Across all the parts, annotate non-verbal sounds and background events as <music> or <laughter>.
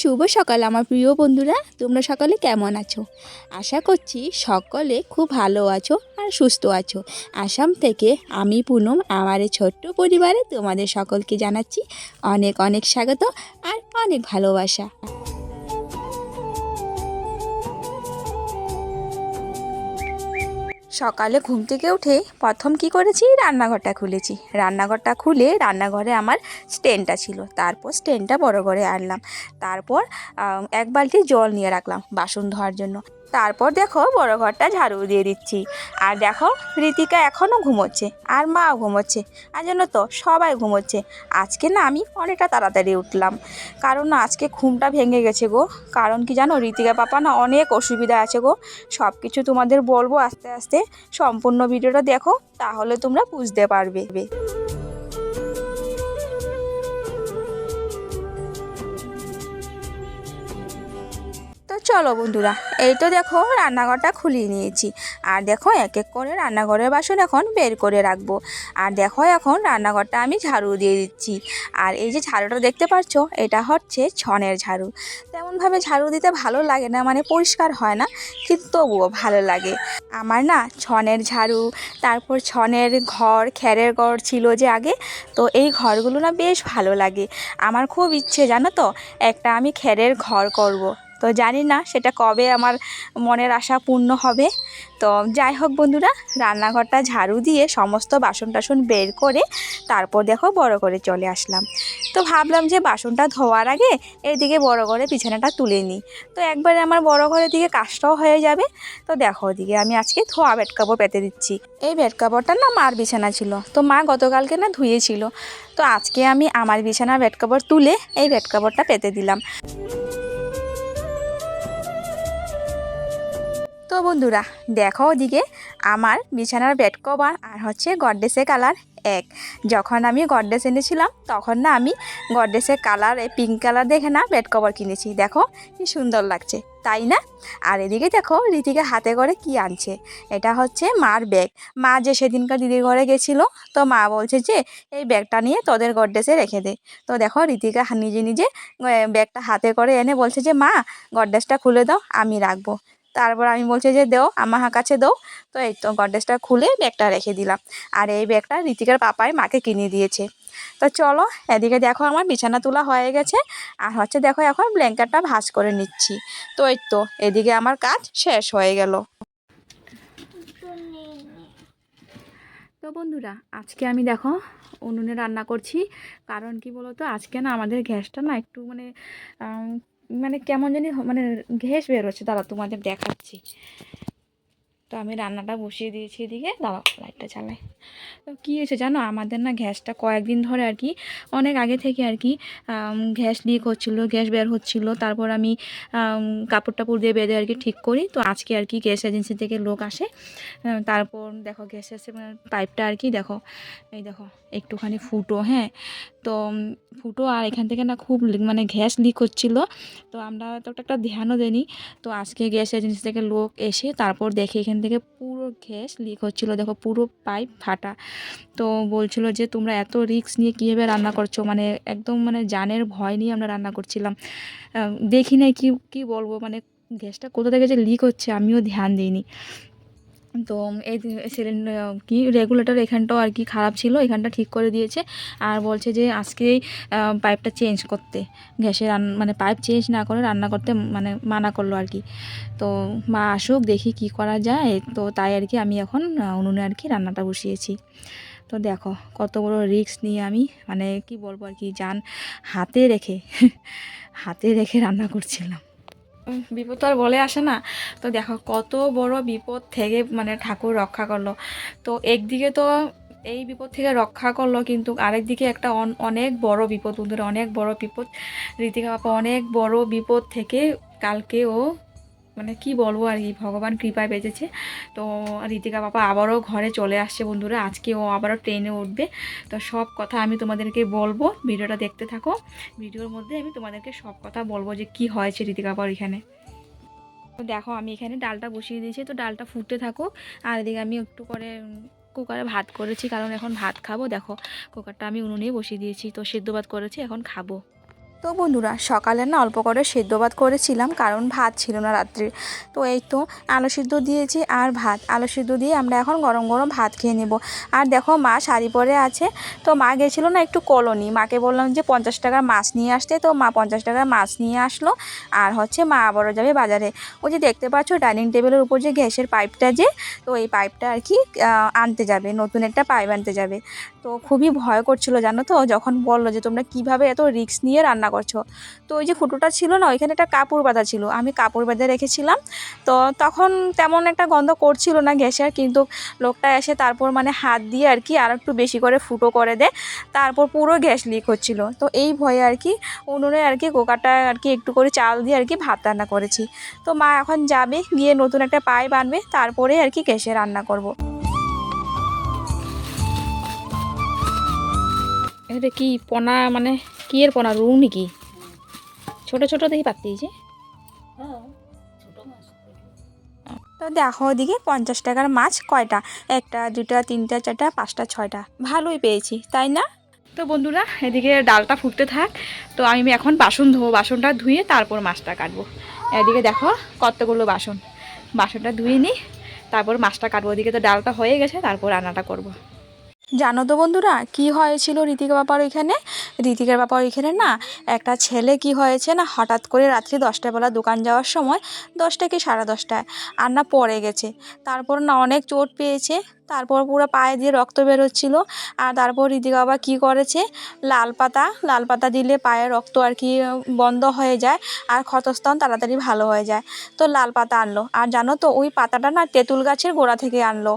শুভ সকাল, আমার প্রিয় বন্ধুরা। তোমরা সকলে কেমন আছো? আশা করছি সকলে খুব ভালো আছো আর সুস্থ আছো। আসাম থেকে আমি পুনম, আমার এই ছোট্ট পরিবারে তোমাদের সকলকে জানাচ্ছি অনেক অনেক স্বাগত আর অনেক ভালোবাসা। সকালে ঘুম থেকে উঠে প্রথম কি করেছি? রান্নাঘরটা খুলেছি। রান্নাঘরটা খুলে রান্নাঘরে আমার স্ট্যান্ডটা ছিল। তারপর স্ট্যান্ডটা বড় করে আনলাম। তারপর এক বালতি জল নিয়ে রাখলাম বাসন ধোয়ার জন্য। তারপর দেখো বড় ঘরটা ঝাড়ু দিয়ে দিচ্ছি। আর দেখো ঋতিকা এখনও ঘুমোচ্ছে আর মাও ঘুমোচ্ছে আর জন্য তো সবাই ঘুমোচ্ছে। আজকে না আমি অনেকটা তাড়াতাড়ি উঠলাম। কারণ আজকে ঘুমটা ভেঙে গেছে গো। কারণ কি জানো ঋতিকা পাপা না অনেক অসুবিধা আছে গো। সব কিছু তোমাদের বলব আস্তে আস্তে সম্পূর্ণ ভিডিওটা দেখো তাহলে তোমরা বুঝতে পারবে। চলো বন্ধুরা, এই তো দেখো রান্নাঘরটা খুলিয়ে নিয়েছি। আর দেখো এক এক করে রান্নাঘরের বাসন এখন বের করে রাখব। আর দেখো এখন রান্নাঘরটা আমি ঝাড়ু দিয়ে দিচ্ছি। আর এই যে ঝাড়ুটা দেখতে পাচ্ছ, এটা হচ্ছে ছনের ঝাড়ু। তেমনভাবে ঝাড়ু দিতে ভালো লাগে না মানে পরিষ্কার হয় না, কিন্তু তবুও ভালো লাগে। আমার না ছনের ঝাড়ু, তারপর ছনের ঘর খ্যারের ঘর ছিল যে আগে, তো এই ঘরগুলো না বেশ ভালো লাগে। আমার খুব ইচ্ছে, জানো তো? একটা আমি খ্যারের ঘর করব। তো জানি না সেটা কবে আমার মনের আশা পূর্ণ হবে। তো যাই হোক বন্ধুরা, রান্নাঘরটা ঝাড়ু দিয়ে সমস্ত বাসন টাসন বের করে তারপর দেখো বড় করে চলে আসলাম। তো ভাবলাম যে বাসনটা ধোয়ার আগে এইদিকে বড় করে বিছানাটা তুলে নিই। তো একবারে আমার বড় ঘরের দিকে কাজটাও হয়ে যাবে। তো দেখো ওদিকে আমি আজকে ধোয়া বেড কাপড় পেতে দিচ্ছি। এই বেড কাপড়টা না মার বিছানা ছিল। তো মা গতকালকে না ধুয়েছিল। তো আজকে আমি আমার বিছানার বেড কাপড় তুলে এই বেড কাপড়টা পেতে দিলাম। তো বন্ধুরা, দেখো ওদিকে আমার বিছানার বেড কভার আর হচ্ছে গডডেসের কালার এক। যখন আমি গডডেস এনেছিলাম, তখন না আমি গডডেসের কালার এই পিঙ্ক কালার দেখে না বেড কভার কিনেছি। দেখো কি সুন্দর লাগছে, তাই না? আর এদিকে দেখো রীতিকে হাতে করে কি আনছে, এটা হচ্ছে মার ব্যাগ মা যে সেদিনকার দিদির ঘরে গেছিল, তো মা বলছে যে, এই ব্যাগটা নিয়ে তোদের গডডেসে রেখে দে। তো দেখো রীতিকা নিজে নিজে ব্যাগটা হাতে করে এনে বলছে যে, মা গডডেসটা খুলে দাও, আমি রাখব। তারপর আমি বলছি যে, দেও আমার কাছে দাও। তো এই তো গডরেজটা খুলে ব্যাগটা রেখে দিলাম। আর এই ব্যাগটা ঋতিকার পাপাই মাকে কিনে দিয়েছে। তো চলো, এদিকে দেখো আমার বিছানা তোলা হয়ে গেছে। আর হচ্ছে দেখো এখন ব্ল্যাঙ্কেটটা ভাঁজ করে নিচ্ছি। তো এই তো, এদিকে আমার কাজ শেষ হয়ে গেল। তো বন্ধুরা, আজকে আমি দেখো উনুনে রান্না করছি। কারণ কি বলতো, আজকে না আমাদের গ্যাসটা না একটু মানে মানে কেমন জানি মানে ঘেস বেরোচ্ছে দাঁড়া তোমাদের দেখাচ্ছি। তো আমি রান্নাটা বসিয়ে দিয়েছি এদিকে। দাঁড়াও লাইটটা চালাই তো কী হয়েছে জানো? আমাদের না গ্যাসটা কয়েকদিন ধরে আর কি, অনেক আগে থেকে আর কি গ্যাস লিক হচ্ছিল গ্যাস বের হচ্ছিল। তারপর আমি কাপড় টাপড় দিয়ে বেঁধে আর কি ঠিক করি। তো আজকে আর কি গ্যাস এজেন্সি থেকে লোক আসে। তারপর দেখো গ্যাস এসে মানে পাইপটা আর কি দেখো, এই দেখো, একটুখানি ফুটো হ্যাঁ? তো ফুটো আর এখান থেকে না খুব মানে গ্যাস লিক হচ্ছিল। তো আমরা তো একটা ধ্যানও দেনি তো আজকে গ্যাস এজেন্সি থেকে লোক এসে তারপর দেখে এখান থেকে পুরো গ্যাস লিক হচ্ছিল। দেখো পুরো পাইপ ফাটা। তো বলছিল যে, তোমরা এত রিস্ক নিয়ে কীভাবে রান্না করছ? মানে একদম মানে জানের ভয় নিয়ে আমরা রান্না করছিলাম। দেখি না কি কি বলব? মানে গ্যাসটা কোথা থেকে যে লিক হচ্ছে আমিও ধ্যান দিইনি। তো এই সিলিন্ডার কি রেগুলেটর এখানটাও আর কি খারাপ ছিল, এখানটা ঠিক করে দিয়েছে আর বলছে যে আজকেই পাইপটা চেঞ্জ করতে। গ্যাসে মানে পাইপ চেঞ্জ না করে রান্না করতে মানে মানা করল আর কি। তো মা আসুক, দেখি কি করা যায়। তো তাই আর কি আমি এখন উনুনে আর কি রান্নাটা বসিয়েছি। তো দেখো কত বড় রিস্ক নিয়ে আমি মানে কি বলব আর কি যান হাতে রেখে হাতে রেখে রান্না করছিলাম। বিপদ তো আর বলে আসে না। তো দেখো, কত বড় বিপদ থেকে মানে ঠাকুর রক্ষা করল। তো একদিকে তো এই বিপদ থেকে রক্ষা করল, কিন্তু আরেকদিকে একটা অন- অনেক বড় বিপদ, বন্ধুরা, অনেক বড় বিপদ। ঋতিকা বাপা, অনেক বড় বিপদ থেকে কালকে ও মানে কি বলব আর কি, ভগবান কৃপায় বেঁচেছে। তো ঋতিকা বাবা আবারও ঘরে চলে আসছে বন্ধুরা, আজকে ও আবারও ট্রেনে উঠবে। তো সব কথা আমি তোমাদেরকে বলব, ভিডিওটা দেখতে থাকো। ভিডিওর মধ্যে আমি তোমাদেরকে সব কথা বলব যে কি হয়েছে ঋতিকা বাবার এখানে। দেখো, আমি এখানে ডালটা বসিয়ে দিয়েছি, তো ডালটা ফুটতে থাকুক আর এদিকে আমি একটু করে কুকারে ভাত করেছি, কারণ এখন ভাত খাব। দেখো, কুকারটা আমি উনুনেই বসিয়ে দিয়েছি, তো সেদ্ধ ভাত করেছি, এখন খাব। তো বন্ধুরা, সকালে না অল্প করে সেদ্ধ ভাত করেছিলাম, কারণ ভাত ছিল না রাত্রে। তো এই তো আলু সিদ্ধ দিয়েছি আর ভাত। আলু সিদ্ধ দিয়ে আমরা এখন গরম গরম ভাত খেয়ে নেব। আর দেখো মা শাড়ি পরে আছে, তো মা গেছিল না একটু কলোনি। মাকে বললাম যে পঞ্চাশ টাকার মাছ নিয়ে আসতে, তো মা পঞ্চাশ টাকার মাছ নিয়ে আসলো। আর হচ্ছে মা আবারও যাবে বাজারে। ওই যে দেখতে পাচ্ছ ডাইনিং টেবিলের উপর যে গ্যাসের পাইপটা যে, তো এই পাইপটা আর কি আনতে যাবে, নতুন একটা পাইপ আনতে যাবে। তো খুবই ভয় করছিল জানো তো, যখন বলল যে তোমরা কীভাবে এত রিস্ক নিয়ে রান্না করছ। তো ওই যে ফুটোটা ছিল না, ওইখানে একটা কাপড় বাঁধা ছিল, আমি কাপড় বেঁধে রেখেছিলাম। তো তখন তেমন একটা গন্ধ করছিল না গ্যাসের, কিন্তু লোকটা এসে তারপর মানে হাত দিয়ে আর কি আর একটু বেশি করে ফুটো করে দেয় তারপর পুরো গ্যাস লিক হচ্ছিল। তো এই ভয়ে আর কি উনুনে আর কি কোকাটা আর কি একটু করে চাল দিয়ে আর কি ভাত রান্না করেছি। তো মা এখন যাবে, গিয়ে নতুন একটা পায়ে বানবে তারপরে আর কি গ্যাসে রান্না করব। এটা কি পোনা মানে কি এর পোনা রুই নাকি? ছোট ছোট দেখি পাতিয়েছে তো দেখো ওদিকে পঞ্চাশ টাকার মাছ কয়টা? একটা দুটা তিনটা চারটা পাঁচটা ছয়টা। ভালোই পেয়েছি তাই না? তো বন্ধুরা এদিকে ডালটা ফুটতে থাক। তো আমি এখন বাসন ধোবো বাসনটা ধুয়ে তারপর মাছটা কাটবো। এদিকে দেখো কতগুলো বাসন। বাসনটা ধুয়ে নিই তারপর মাছটা কাটবো। ওদিকে তো ডালটা হয়ে গেছে তারপর রান্নাটা করব। জানো তো বন্ধুরা, কি হয়েছিল ঋতিকা বাবার ওইখানে? ঋতিকার বাপার ওইখানে না, একটা ছেলে কি হয়েছে না, হঠাৎ করে রাত্রি দশটা বেলা দোকান যাওয়ার সময়, দশটা কি সাড়ে দশটায়, আর না পড়ে গেছে। তারপর না অনেক চোট পেয়েছে তারপর পুরো পায়ে দিয়ে রক্ত বেরোচ্ছিল। আর তারপর ঋতিকা বাবা কী করেছে? লাল পাতা লাল পাতা দিলে পায়ে রক্ত আর কি বন্ধ হয়ে যায় আর ক্ষতস্থান তাড়াতাড়ি ভালো হয়ে যায়। তো লাল পাতা আনলো। আর জানো তো, ওই পাতাটা না তেঁতুল গাছের গোড়া থেকে আনলো।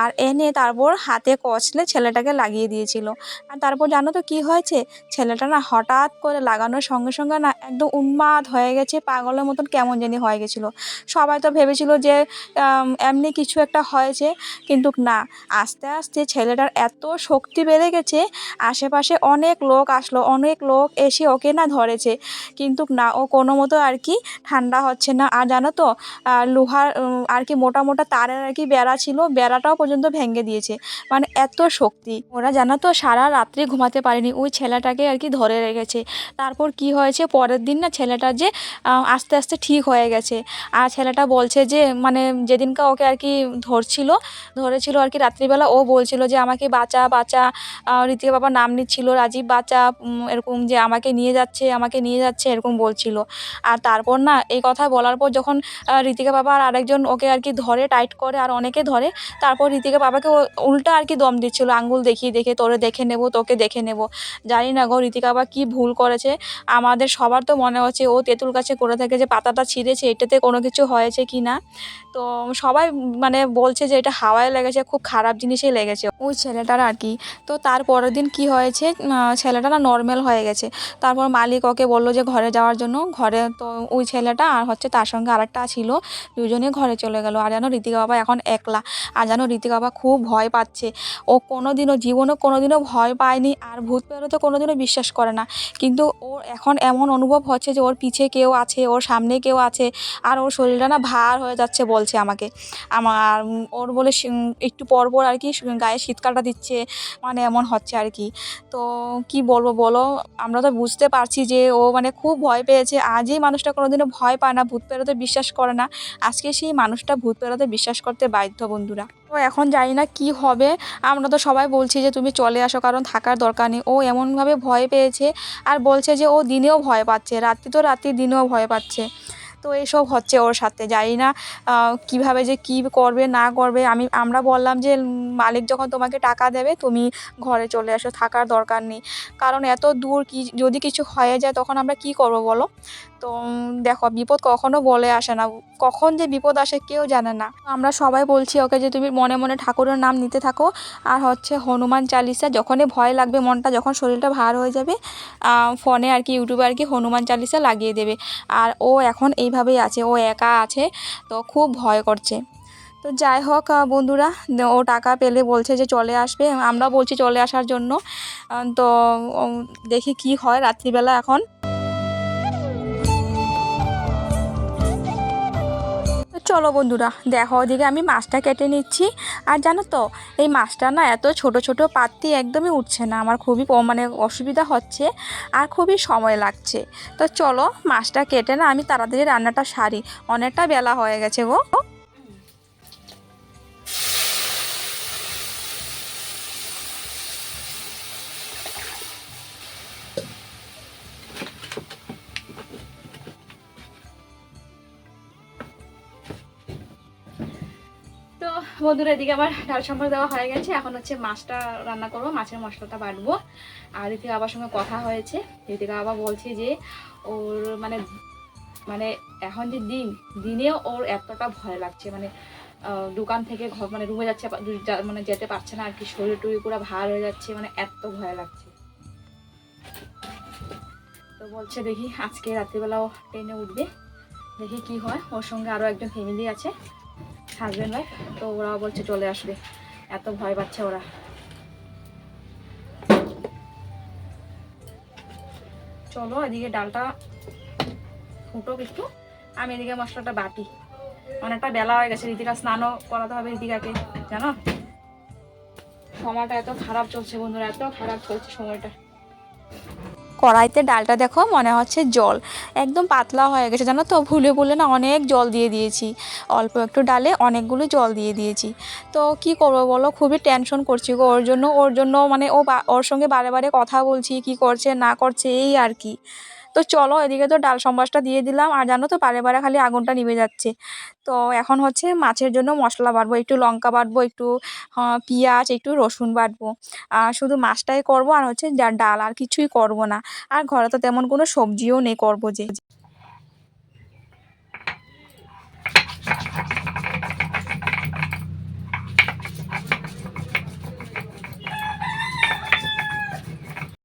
আর এনে তারপর হাতে কচলে ছেলেটাকে লাগিয়ে দিয়েছিল। আর তারপর জানো তো কী হয়েছে? ছেলেটা না হঠাৎ করে লাগানোর সঙ্গে সঙ্গে না একদম উন্মাদ হয়ে গেছে, পাগলের মতন কেমন জানি হয়ে গেছিল। সবাই তো ভেবেছিল যে এমনি কিছু একটা হয়েছে, কিন্তু না আস্তে আস্তে ছেলেটার এত শক্তি বেড়ে গেছে, আশেপাশে অনেক লোক আসলো, অনেক লোক এসে ওকে না ধরেছে। কিন্তু না, ও কোনো মতো আর কি ঠান্ডা হচ্ছে না। আর জানো তো লোহার আর কি মোটা মোটা তারের আর কি বেড়া ছিল, বেড়াটাও পর্যন্ত ভেঙে দিয়েছে। মানে এত শক্তি। ওরা জানো তো, সারা রাত্রি ঘুমাতে পারেনি। ওই ছেলেটাকে আর কি ধরে রেখেছে। তারপর কি হয়েছে, পরের দিন না ছেলেটা যে আস্তে আস্তে ঠিক হয়ে গেছে। আর ছেলেটা বলছে যে মানে যেদিনকে ওকে আর কি ধরছিল, ধরেছিল আর কি রাত্রিবেলা ও বলছিল যে আমাকে বাঁচা বাঁচা। ঋতিকা বাবা নাম নিচ্ছিল, রাজীব বাঁচা এরকম যে আমাকে নিয়ে যাচ্ছে, আমাকে নিয়ে যাচ্ছে, এরকম বলছিল। আর তারপর না, এই কথা বলার পর যখন ঋতিকা বাবা আর আরেকজন ওকে আর কি ধরে, টাইট করে, আর অনেকে ধরে, তারপর ঋতিকা বাবাকে ও উল্টা আর কি দম দিচ্ছিল, আঙ্গুল দেখিয়ে দেখে তোরে দেখে নেব, তোকে দেখে নেব। জানি না গো ঋতিকা বাবা কী ভুল করেছে। আমাদের সবার তো মনে হচ্ছে ও তেঁতুল গাছে করে থাকে যে পাতাটা ছিঁড়েছে, এটাতে কোনো কিছু হয়েছে কি না তো সবাই মানে বলছে যে এটা হাওয়ায় লেগেছে খুব খারাপ জিনিসই লেগেছে। ওই ছেলেটার আর কি। তো তার পরের দিন কি হয়েছে? ছেলেটা না নর্মাল হয়ে গেছে। তারপর মালিক ওকে বলল যে ঘরে যাওয়ার জন্য। ঘরে তো ওই ছেলেটা আর হচ্ছে তার সঙ্গে আরেকটা ছিল। দুজনে ঘরে চলে গেল। আর যেন ঋতিকা বাবা এখন একলা। আর যেন ঋতিকা বাবা খুব ভয় পাচ্ছে। ও কোনো দিনও জীবনও কোনো দিনও ভয় পায়নি। আর ভূত পেরোতে কোনো দিনও বিশ্বাস করে না। কিন্তু ওর এখন এমন অনুভব হচ্ছে যে ওর পিছে কেউ আছে, ওর সামনে কেউ আছে। আর ওর শরীরটা না ভার হয়ে যাচ্ছে বলছে আমাকে। আমার, ওর বলে একটু পর পর আর কি গায়ে শীতকালটা দিচ্ছে মানে এমন হচ্ছে আর কি। তো কি বলব বলো? আমরা তো বুঝতে পারছি যে ও মানে খুব ভয় পেয়েছে। আজই মানুষটা কোনোদিনও ভয় পায় না, ভূত পেরোতে বিশ্বাস করে না। আজকে সেই মানুষটা ভূত পেরোতে বিশ্বাস করতে বাধ্য বন্ধুরা। তো এখন জানি না কি হবে। আমরা তো সবাই বলছি যে তুমি চলে আসো, কারণ থাকার দরকার নেই। ও এমনভাবে ভয় পেয়েছে আর বলছে যে ও দিনেও ভয় পাচ্ছে, রাত্রি তো রাত্রি দিনেও ভয় পাচ্ছে। তো এসব হচ্ছে ওর সাথে। জানি না কীভাবে যে কি করবে, না করবে। আমি, আমরা বললাম যে মালিক যখন তোমাকে টাকা দেবে, তুমি ঘরে চলে আসো থাকার দরকার নেই। কারণ এত দূর কি, যদি কিছু হয়ে যায়, তখন আমরা কি করব বলো? তো দেখো বিপদ কখনো বলে আসে না। কখন যে বিপদ আসে কেউ জানে না। আমরা সবাই বলছি ওকে যে তুমি মনে মনে ঠাকুরের নাম নিতে থাকো। আর হচ্ছে হনুমান চালিসা, যখনই ভয় লাগবে, মনটা যখন শরীরটা ভার হয়ে যাবে ফোনে আর কি, ইউটিউবে আর কি হনুমান চালিসা লাগিয়ে দেবে। আর ও এখন এইভাবেই আছে, ও একা আছে, তো খুব ভয় করছে। তো যাই হোক বন্ধুরা, ও টাকা পেলে বলছে যে চলে আসবে। আমরা বলছি চলে আসার জন্য। তো দেখি কি হয় রাত্রিবেলা এখন। চলো বন্ধুরা, দেখো ওদিকে আমি মাছটা কেটে নিচ্ছি। আর জানো তো, এই মাছটা না এত ছোট ছোট পাত্তি একদমই উঠছে না, আমার খুবই মানে অসুবিধা হচ্ছে আর খুবই সময় লাগছে। তো চলো মাছটা কেটে না আমি তাড়াতাড়ি রান্নাটা সারি, অনেকটা বেলা হয়ে গেছে গো। বন্ধুরা, এদিকে আবার ডাল সম্বার দেওয়া হয়ে গেছে। এখন হচ্ছে মাছটা রান্না করব, মাছের মশলাটা বাটবো। আর এদিকে আবার সঙ্গে কথা হয়েছে। এদিকে আবার বলছে যে ওর মানে মানে এখন যে দিন দিনেও ওর এতটা ভয় লাগছে। মানে দোকান থেকে ঘর মানে রুমে যাচ্ছে মানে যেতে পারছে না আর কি। শরীর টরীর পুরো ভার হয়ে যাচ্ছে। মানে এত ভয় লাগছে। তো বলছে দেখি আজকে রাত্রিবেলাও ট্রেনে উঠবে। দেখি কি হয়। ওর সঙ্গে আরও একজন ফ্যামিলি আছে। হাজব্যান্ড ওয়াইফ তো ওরা বলছে চলে আসবে। এত ভয় পাচ্ছে ওরা। চলো, এদিকে ডালটা ফুটো একটু। আমি এদিকে মশলাটা বাটি। অনেকটা বেলা হয়ে গেছে রীতিকা স্নানও করাতে হবে রীতিকাকে জানো? সময়টা এত খারাপ চলছে বন্ধুরা, এত খারাপ চলছে সময়টা। কড়াইতে ডালটা দেখো, মনে হচ্ছে জল। একদম পাতলা হয়ে গেছে, জানো তো? ভুলে ভুলে না অনেক জল দিয়ে দিয়েছি। অল্প একটু ডালে অনেকগুলো জল দিয়ে দিয়েছি। তো কি করব বলো? খুবই টেনশন করছি গো। ওর জন্য ওর জন্য মানে ও ওর সঙ্গে বারে বারে কথা বলছি, কি করছে, না করছে, এই আর কি। তো চলো এদিকে তো ডাল সম্বাসটা দিয়ে দিলাম। আর জানো তো পারে পারে খালি আগুনটা নিভে যাচ্ছে। তো এখন হচ্ছে মাছের জন্য মশলা বাটবো, একটু লঙ্কা বাটবো, একটু পেঁয়াজ, একটু রসুন বাটবো। আর শুধু মাছটাই করব, আর হচ্ছে ডাল আর কিছুই করব না। আর ঘরে তো তেমন কোনো সবজিও নেই করব যে।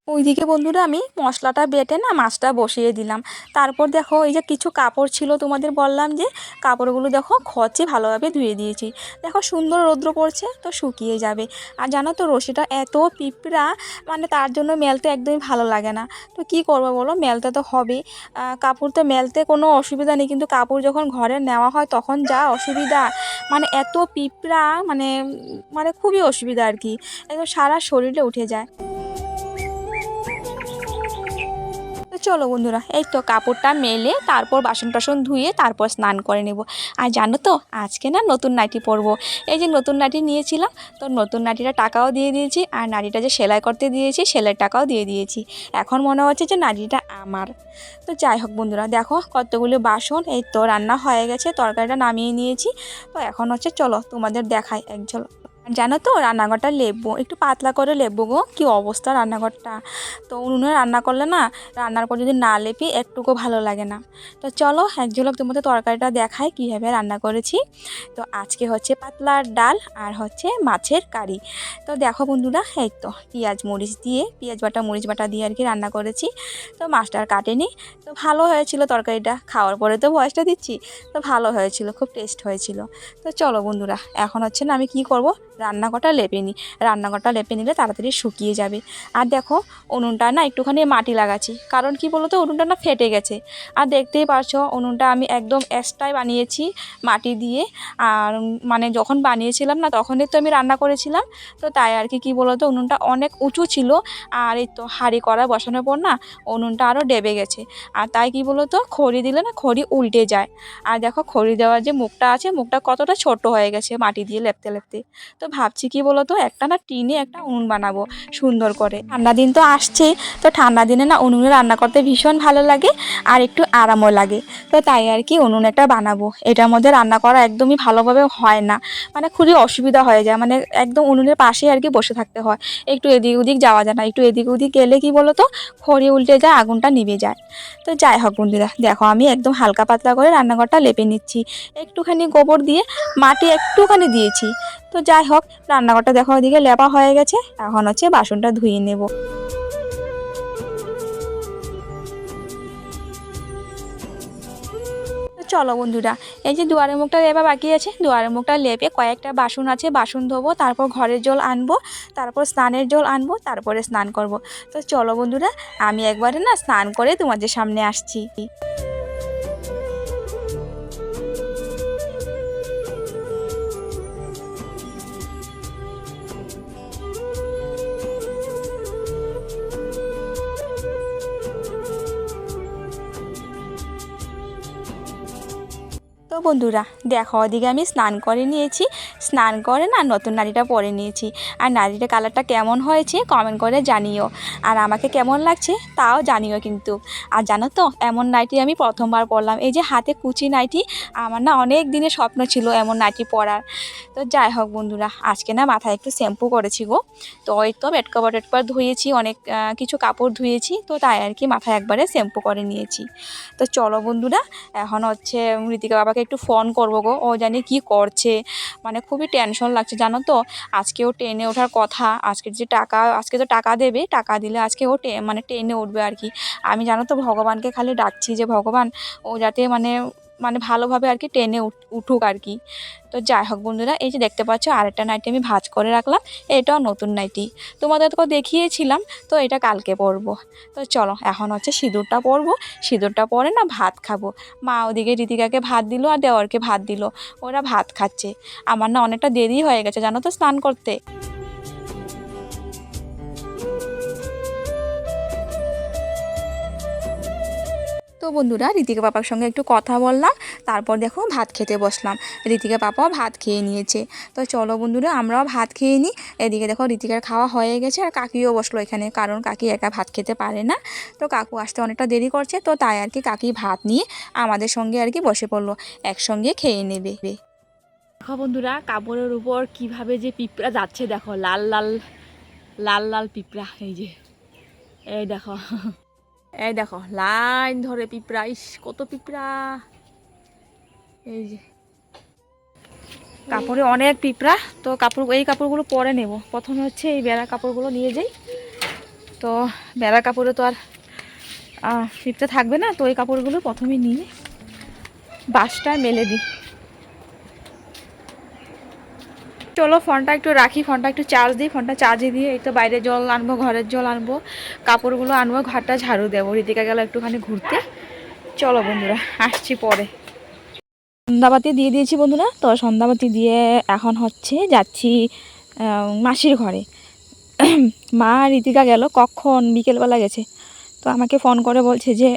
ওইদিকে বন্ধুরা আমি মশলাটা বেটে না মাছটা বসিয়ে দিলাম। তারপর দেখো এই যে কিছু কাপড় ছিল তোমাদের বললাম যে, কাপড়গুলো দেখো খচে ভালোভাবে ধুয়ে দিয়েছি। দেখো সুন্দর রৌদ্র পড়ছে, তো শুকিয়ে যাবে। আর জানো তো রশিটা এত পিঁপড়া মানে তার জন্য মেলতে একদমই ভালো লাগে না। তো কি করব বলো, মেলতে তো হবে। কাপড় তো মেলতে কোনো অসুবিধা নেই, কিন্তু কাপড় যখন ঘরে নেওয়া হয় তখন যা অসুবিধা মানে এত পিঁপড়া মানে মানে খুবই অসুবিধা আর কি। একদম সারা শরীরে উঠে যায়। চলো বন্ধুরা, এই তো কাপড়টা মেলে তারপর বাসন টাসন ধুয়ে তারপর স্নান করে নেব। আর জানো তো, আজকে না নতুন নাইটি পরবো। এই যে নতুন নাইটি নিয়েছিলাম, তো নতুন নাইটিটা টাকাও দিয়ে দিয়েছি, আর নাইটিটা যে সেলাই করতে দিয়েছি সেলাইয়ের টাকাও দিয়ে দিয়েছি। এখন মনে হচ্ছে যে নাইটিটা আমার। তো যাই হোক বন্ধুরা, দেখো কতগুলো বাসন, এই তো রান্না হয়ে গেছে, তরকারিটা নামিয়ে নিয়েছি। তো এখন হচ্ছে চলো তোমাদের দেখাই, এক আর জানো তো রান্নাঘরটা লেপবো একটু পাতলা করে লেপবো গো। কী অবস্থা রান্নাঘরটা? তো উনুনে রান্না করলে না, রান্নার পর যদি না লেপি, একটুকু ভালো লাগে না। তো চলো, এক ঝলক তোমাদের তরকারিটা দেখায় কীভাবে রান্না করেছি। তো আজকে হচ্ছে পাতলার ডাল আর হচ্ছে মাছের কারি। তো দেখো বন্ধুরা, এই তো পেঁয়াজ মরিচ দিয়ে, পেঁয়াজ বাটা, মরিচ বাটা দিয়ে আর কি রান্না করেছি। তো মাছটা আর কাটেনি। তো ভালো হয়েছিল তরকারিটা, খাওয়ার পরে তো ভয়েসটা দিচ্ছি। তো ভালো হয়েছিল, খুব টেস্ট হয়েছিল। তো চলো বন্ধুরা, এখন হচ্ছে না আমি কি করব? রান্নাঘরটা লেপে নিই রান্নাঘরটা লেপে নিলে তাড়াতাড়ি শুকিয়ে যাবে। আর দেখো, উনুনটা না একটুখানি মাটি লাগাচ্ছি, কারণ কি বলো তো উনুনটা না ফেটে গেছে। আর দেখতেই পারছ, উনুনটা আমি একদম এক্সট্রাই বানিয়েছি মাটি দিয়ে। আর মানে যখন বানিয়েছিলাম না, তখনই তো আমি রান্না করেছিলাম। তো তাই আর কি, কী বলো তো উনুনটা অনেক উঁচু ছিল। আর এই তো হাঁড়ি কড়া বসানোর পর না, উনুনটা আরও ডেবে গেছে। আর তাই কি বলো তো খড়ি দিলে না খড়ি উল্টে যায়। আর দেখো, খড়ি দেওয়ার যে মুখটা আছে, মুখটা কতটা ছোট হয়ে গেছে মাটি দিয়ে লেপতে লেপতে। তো ভাবছি, কি বলো তো একটা না টিনে একটা উনুন বানাবো সুন্দর করে। ঠান্ডা দিন তো আসছেই তো ঠান্ডা দিনে না উনুনে রান্না করতে ভীষণ ভালো লাগে আর একটু আরামও লাগে। তো তাই আর কি উনুন একটা বানাবো। এটার মধ্যে রান্না করা একদমই ভালোভাবে হয় না। মানে খুবই অসুবিধা হয়ে যায়। মানে একদম উনুনের পাশেই আর কি বসে থাকতে হয়। একটু এদিক ওদিক যাওয়া যায় না। একটু এদিক ওদিক গেলে কি বলো তো খড়ি উল্টে যায়, আগুনটা নিভে যায়। তো যাই হোক বন্ধুরা, দেখো আমি একদম হালকা পাতলা করে রান্নাঘরটা লেপে নিচ্ছি। একটুখানি গোবর দিয়ে মাটি একটুখানি দিয়েছি। তো যাই হোক, রান্নাঘরটা দেখো ওদিকে লেপা হয়ে গেছে। এখন হচ্ছে বাসনটা ধুয়ে নেব। চলো বন্ধুরা, এই যে দুয়ারের মুখটা লেপা বাকি আছে দুয়ারের মুখটা লেপে কয়েকটা বাসন আছে, বাসন ধোবো, তারপর ঘরের জল আনব, তারপর স্নানের জল আনব, তারপরে স্নান করব। তো চলো বন্ধুরা, আমি একবারে না স্নান করে তোমাদের সামনে আসছি। তো বন্ধুরা, দেখো ওদিকে আমি স্নান করে নিয়েছি। স্নান করে না নতুন নাড়িটা পরে নিয়েছি। আর নাড়িটা কালারটা কেমন হয়েছে কমেন্ট করে জানিও। আর আমাকে কেমন লাগছে তাও জানিও কিন্তু। আর জানো তো, এমন নাইটি আমি প্রথমবার পরলাম। এই যে হাতে কুচি নাইটি, আমার না অনেক দিনের স্বপ্ন ছিল এমন নাইটি পরার। তো যাই হোক বন্ধুরা, আজকে না মাথায় একটু শ্যাম্পু করেছি গো। তো ওই তো বেড কভার টেড ধুয়েছি, অনেক কিছু কাপড় ধুয়েছি। তো তাই আর কি মাথায় একবারে শ্যাম্পু করে নিয়েছি। তো চলো বন্ধুরা, এখন হচ্ছে ঋতিকা বাবাকে একটু ফোন করব গো। ও জানি কি করছে। মানে খুবই টেনশন লাগছে, জানো তো? আজকে ও ট্রেনে ওঠার কথা। আজকে যে টাকা, আজকে তো টাকা দেবে, টাকা দিলে আজকে ও মানে ট্রেনে উঠবে আর কি। আমি জানো তো, ভগবানকে খালি ডাকছি যে, ভগবান, ও যাতে মানে মানে ভালোভাবে আর কি টেনে উঠ- উঠুক আর কি। তো যাই হোক বন্ধুরা, এই যে দেখতে পাচ্ছ আরেকটা নাইটি আমি ভাজ করে রাখলাম, এটাও নতুন নাইটি তোমাদের তো দেখিয়েছিলাম, তো এটা কালকে পরবো। তো চলো, এখন হচ্ছে সিঁদুরটা পরবো, সিঁদুরটা পরে না ভাত খাব। মা ওদিকে ঋতিকাকে ভাত দিল আর দেওয়ারকে ভাত দিল, ওরা ভাত খাচ্ছে। আমার না অনেকটা দেরি হয়ে গেছে, জানো তো, স্নান করতে। তো বন্ধুরা ঋতিকা পাপার সঙ্গে একটু কথা বললাম, তারপর দেখো ভাত খেতে বসলাম। ঋতিকা পাপাও ভাত খেয়ে নিয়েছে। তো চলো বন্ধুরা, আমরাও ভাত খেয়ে নিই। এদিকে দেখো ঋতিকার খাওয়া হয়ে গেছে, আর কাকিও বসল এখানে, কারণ কাকি একা ভাত খেতে পারে না। তো কাকু আসতে অনেকটা দেরি করছে, তো তাই আর কি কাকি ভাত নিয়ে আমাদের সঙ্গে আর কি বসে পড়ল, একসঙ্গে খেয়ে নেবে। দেখো বন্ধুরা, কাপড়ের উপর কীভাবে যে পিঁপড়া যাচ্ছে, দেখো লাল লাল লাল লাল পিঁপড়া, এই যে, এই দেখো। এই দেখো, লাইন ধরে পিঁপড়া, ইস, কত পিঁপড়া। এই যে। কাপড়ে অনেক পিঁপড়া, তো কাপড়, এই কাপড়গুলো পরে নেব। প্রথমে হচ্ছে এই বেড়া কাপড়গুলো নিয়ে যাই। তো বেড়া কাপড়ে তো আর পিঁপড়া থাকবে না, তো এই কাপড়গুলো প্রথমে নিয়ে বাসটায় মেলে দিই। চলো ফোনটা একটু রাখি, ফোনটা একটু চার্জ দিই, ফোনটা চার্জে দিয়ে তো বাইরে জল আনব, ঘরের জল আনব, কাপড়গুলো আনব, ঘরটা ঝাড়ু দেবো। ঋতিকা গেল একটুখানি ঘুরতে। চলো বন্ধুরা, আসছি পরে। সন্ধ্যাবাতি দিয়ে দিয়েছি বন্ধুরা, তো সন্ধ্যাবাতি দিয়ে এখন হচ্ছে যাচ্ছি মাসির ঘরে। <clears throat> মা ঋতিকা গেল, কখন? বিকেলবেলা গেছে। তো আমাকে ফোন করে বলছে যে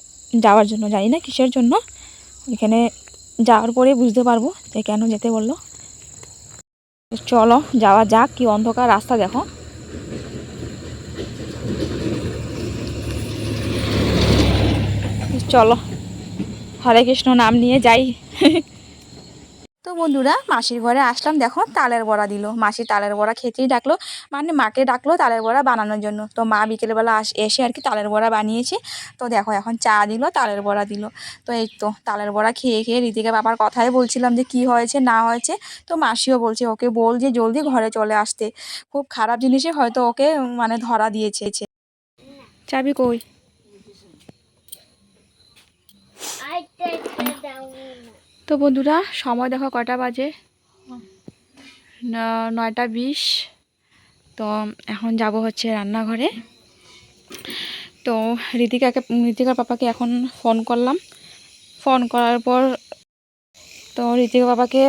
যাওয়ার জন্য, জানি না কিসের জন্য। এখানে যাওয়ার পরে বুঝতে পারব যে কেন যেতে বলল। চলো যাওয়া যাক কি অন্ধকার রাস্তা দেখো। চলো হরে কৃষ্ণ নাম নিয়ে যাই। তো বন্ধুরা, মাসির ঘরে আসলাম, দেখো তালের বড়া দিল। মাসি তালের বড়া খেতেই ডাকলো মানে মাকে ডাকলো তালের বড়া বানানোর জন্য। তো মা বিকেলবেলা আস, এসে আর কি তালের বড়া বানিয়েছে। তো দেখো এখন চা দিল, তালের বড়া দিল। তো এই তো তালের বড়া খেয়ে খেয়ে ঋতিকা বাবার কথাই বলছিলাম যে কি হয়েছে, না হয়েছে। তো মাসিও বলছে, ওকে বল যে জলদি ঘরে চলে আসতে। খুব খারাপ জিনিসে হয়তো ওকে মানে ধরা দিয়েছে। চাবি কই? তো বন্ধুরা, সময় দেখো কটা বাজে? নয়টা বিশ। তো এখন যাব হচ্ছে রান্নাঘরে। তো ঋতিকাকে ঋতিকার পাপাকে এখন ফোন করলাম। ফোন করার পর তো ঋতিকা বাবাকে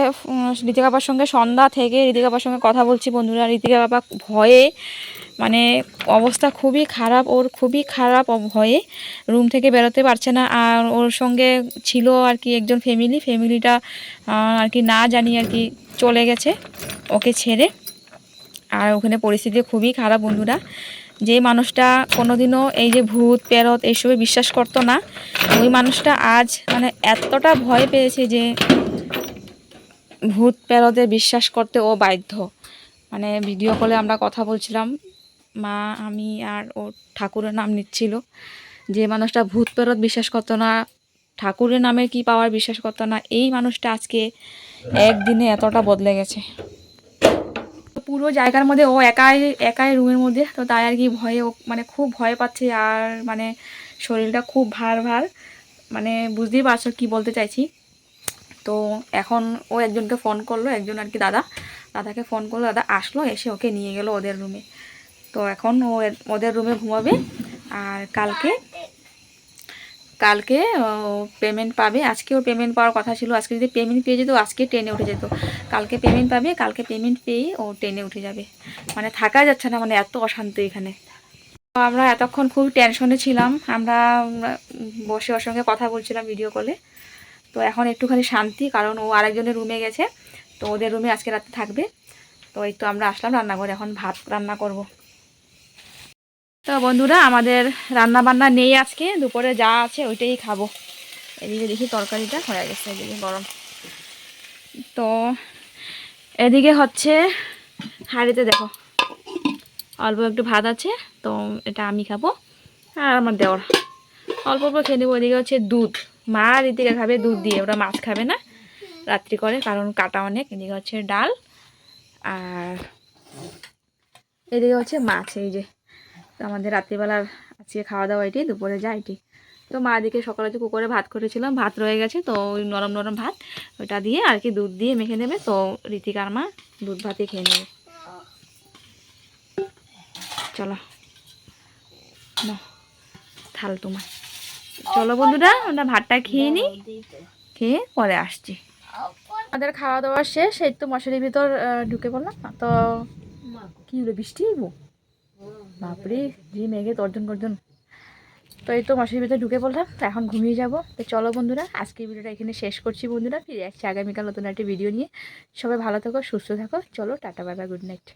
ঋতিকা বাবার সঙ্গে সন্ধ্যা থেকে ঋতিকা বাবার সঙ্গে কথা বলছি বন্ধুরা। ঋতিকা বাবা ভয়ে মানে অবস্থা খুবই খারাপ, ওর খুবই খারাপ ভয়ে রুম থেকে বেরোতে পারছে না। আর ওর সঙ্গে ছিল আর কি একজন ফ্যামিলি ফ্যামিলিটা আর কি না জানি আর কি চলে গেছে ওকে ছেড়ে। আর ওখানে পরিস্থিতি খুবই খারাপ বন্ধুরা। যে মানুষটা কোনোদিনও এই যে ভূত পেরত এইসবে বিশ্বাস করতো না, ওই মানুষটা আজ মানে এতটা ভয় পেয়েছে যে ভূত পেরতে বিশ্বাস করতে ও বাধ্য। মানে ভিডিও কলে আমরা কথা বলছিলাম মা, আমি আর ও ঠাকুরের নাম নিচ্ছিল। যে মানুষটা ভূত পেরত বিশ্বাস করতো না, ঠাকুরের নামে কি পাওয়ার বিশ্বাস করতো না, এই মানুষটা আজকে একদিনে এতটা বদলে গেছে। পুরো জায়গার মধ্যে ও একাই একাই রুমের মধ্যে, তো তাই আর কি ভয়ে ও মানে খুব ভয় পাচ্ছে আর মানে শরীরটা খুব ভার ভার। মানে বুঝতেই পারছ কি বলতে চাইছি। তো এখন ও একজনকে ফোন করল, একজন আর কি দাদা। দাদাকে ফোন করল, দাদা আসলো, এসে ওকে নিয়ে গেল ওদের রুমে তো এখন ও ওদের রুমে ঘুমাবে আর কালকে কালকে পেমেন্ট পাবে। আজকে ওর পেমেন্ট পাওয়ার কথা ছিল। আজকে যদি পেমেন্ট পেয়ে যেত, আজকে ট্রেনে উঠে যেত। কালকে পেমেন্ট পাবে, কালকে পেমেন্ট পেয়ে ও ট্রেনে উঠে যাবে। মানে থাকা যাচ্ছে না মানে এত অশান্তি এখানে। তো আমরা এতক্ষণ খুব টেনশনে ছিলাম। আমরা বসে ওর সঙ্গে কথা বলছিলাম ভিডিও কলে তো এখন একটুখানি শান্তি, কারণ ও আরেকজনের রুমে গেছে। তো ওদের রুমে আজকে রাতে থাকবে। তো এই তো আমরা আসলাম রান্নাঘরে। এখন ভাত রান্না করব। তো বন্ধুরা, আমাদের রান্না বান্না নেই আজকে। দুপুরে যা আছে ওইটাই খাব। এদিকে দেখি তরকারিটা হয়ে গেছে, এদিকে গরম। তো এদিকে হচ্ছে হাঁড়িতে দেখো, অল্প একটু ভাত আছে, তো এটা আমি খাব আর আমার দেওয়ার অল্প অল্প খেয়ে নেব, এদিকে হচ্ছে দুধ। মা আর এদিকে খাবে দুধ দিয়ে, ওরা মাছ খাবে না, রাত্রি করে, কারণ কাটা অনেক। এদিকে হচ্ছে ডাল আর এদিকে হচ্ছে মাছ, এই যে তো আমাদের রাত্রিবেলার আজকে খাওয়া দাওয়া এটি, দুপুরে যা এটি। তো মা দিকে সকালে যে কুকুরে ভাত করেছিলাম, ভাত রয়ে গেছে, তো ওই নরম নরম ভাত, ওটা দিয়ে আর কি দুধ দিয়ে মেখে নেবে, তো ঋতিকার মা দুধ ভাতে খেয়ে নেবে। চলো। থাল তোমার। চলো বন্ধুরা, আমরা ভাতটা খেয়ে নিই। খেয়ে পরে আসছি। আমাদের খাওয়া দাওয়া শেষ, এই তো মশারির ভিতর ঢুকে পড়লাম। তো কি হলো, বৃষ্টি বাপরে, যে মেঘে তর্জন গর্জন। তো এই তো মাসির ভিতরে ঢুকে পড়লাম এখন ঘুমিয়ে যাব। তো চলো বন্ধুরা, আজকের ভিডিওটা এখানে শেষ করছি বন্ধুরা, ফিরে আসছি আগামীকাল নতুন একটা ভিডিও নিয়ে। সবাই ভালো থাকো, সুস্থ থাকো। চলো, টাটা বাই গুড নাইট